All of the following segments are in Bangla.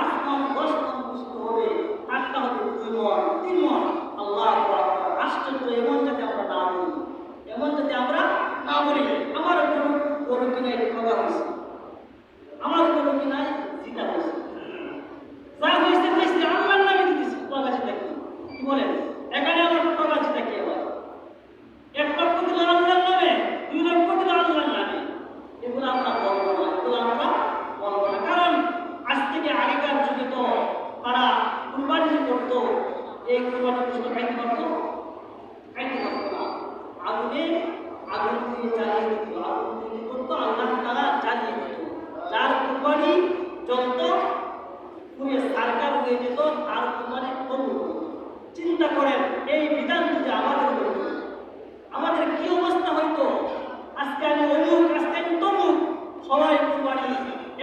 Mas não, hoje কুরবানি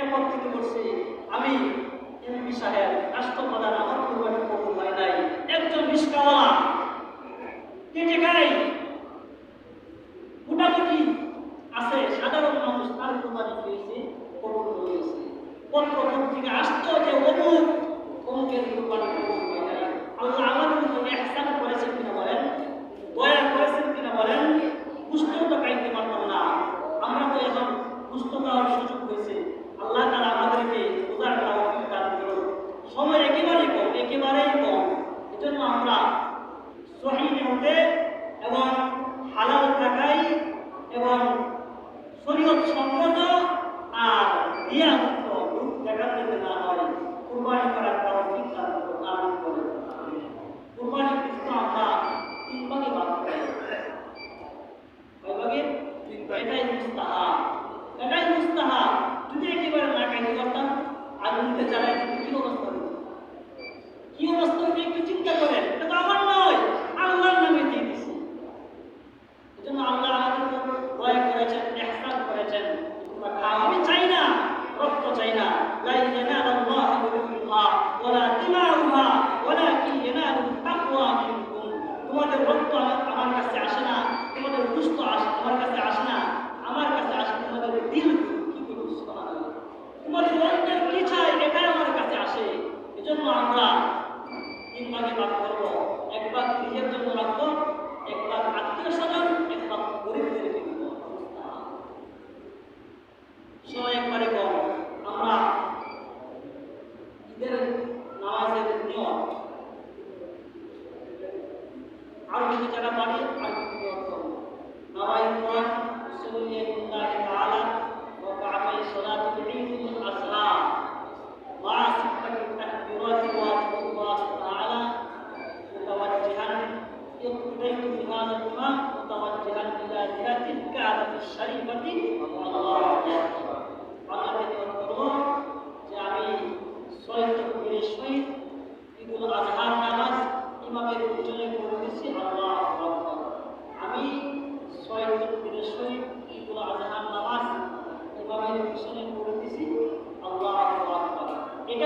একত্রিত আমি এমপি সাহেব, রাষ্ট্রপ্রধান, আমার কুরবানি কবুল হয় নাই। একজন রিস্কাওয়ালা কেটে খাই আছে, সাধারণ মানুষ তার কুরবানি পেয়েছে মরিদগঞ্জের কি চাই? এটাই আমার কাছে আসে। এজন্য আমরা তিন ভাগে ভাগ করব। এক ভাগ নিজের জন্য রাখব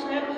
ser